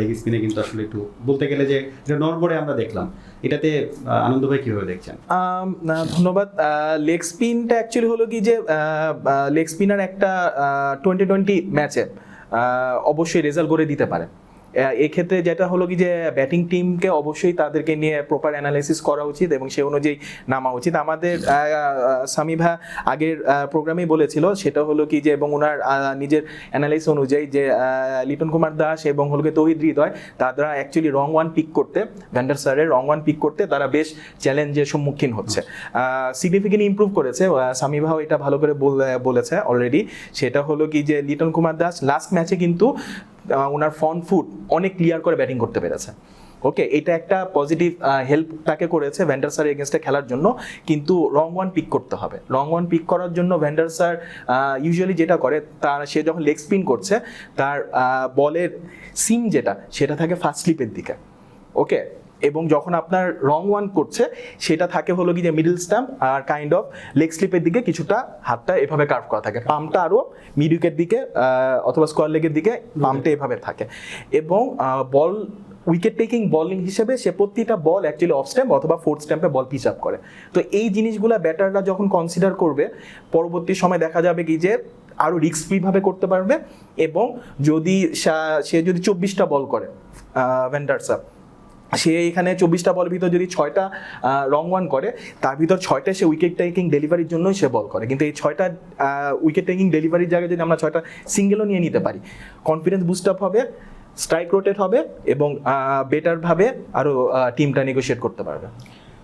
Leg স্পিনে কিন্তু আসলে একটু বলতে গেলে যে নরবরে আমরা দেখলাম, এটাতে আনন্দ ভাই কীভাবে দেখছেন? ধন্যবাদ। লেগ স্পিনটা অ্যাকচুয়ালি হলো কি যে লেগ স্পিনার একটা টোয়েন্টি টোয়েন্টি ম্যাচে অবশ্যই রেজাল্ট করে দিতে পারে। এক্ষেত্রে যেটা হলো কি যে ব্যাটিং টিমকে অবশ্যই তাদেরকে নিয়ে প্রপার অ্যানালাইসিস করা উচিত এবং সে অনুযায়ী নামা উচিত। আমাদের আহ, আহ, সামি ভা আগের প্রোগ্রামেই বলেছিল সেটা হলো কি যে এবং ওনার নিজের অ্যানালাইস অনুযায়ী যে লিটন কুমার দাস এবং হলো কি তৌহিদ হৃদয় তারা অ্যাকচুয়ালি রং ওয়ান পিক করতে ভ্যান্ডার স্যারের রং ওয়ান পিক করতে তারা বেশ চ্যালেঞ্জের সম্মুখীন হচ্ছে। সিগনিফিকেন্ট ইমপ্রুভ করেছে আহ, সামি ভাও এটা ভালো করে বল- বলেছে অলরেডি সেটা হলো কি যে লিটন কুমার দাস লাস্ট ম্যাচে কিন্তু ওনার ফ্রন্ট ফুট অনেক ক্লিয়ার করে ব্যাটিং করতে পেরেছে। ওকে এটা একটা পজিটিভ হেল্প তাকে করেছে ভ্যান্ডার স্যার এগেনস্টে খেলার জন্য, কিন্তু রং ওয়ান পিক করতে হবে। রং ওয়ান পিক করার জন্য ভ্যান্ডার স্যার ইউজুয়ালি যেটা করে, তার সে যখন লেগ স্পিন করছে, তার বলের সিম যেটা, সেটা থাকে ফার্স্ট স্লিপের দিকে। ওকে এবং যখন আপনার রং ওয়ান করছে, সেটা থাকে হলো কি যে মিডল স্ট্যাম্প আর কাইন্ড অফ লেগ স্লিপের দিকে কিছুটা হাতটা এভাবে কার্ভ করা থাকে। পাম্পটা আরও মিড উইকেট দিকে অথবা স্কোয়ার লেগের দিকে পাম্পটা এভাবে থাকে। এবং বল উইকেট টেকিং বলিং হিসেবে সে প্রতিটা বল অ্যাকচুয়ালি অফ স্ট্যাম্প অথবা ফোর্থ স্ট্যাম্পে বল পিচ আপ করে। তো এই জিনিসগুলো ব্যাটাররা যখন কনসিডার করবে, পরবর্তী সময় দেখা যাবে কি যে আরও রিস্ক ফ্রিভাবে করতে পারবে এবং যদি সে যদি চব্বিশটা বল করে ভেন্ডারসা সে এখানে চব্বিশটা বল ভিতর যদি ছয়টা রং ওয়ান করে, তার ভিতর ছয়টা সে উইকেট টেকিং ডেলিভারির জন্যই সে বল করে। কিন্তু এই ছয়টা উইকেট টেকিং ডেলিভারির জায়গায় যদি আমরা ছয়টা সিঙ্গেলও নিয়ে নিতে পারি কনফিডেন্স বুস্ট আপ হবে স্ট্রাইক রোটেট হবে এবং বেটারভাবে আরও টিমটা নেগোশিয়েট করতে পারবে।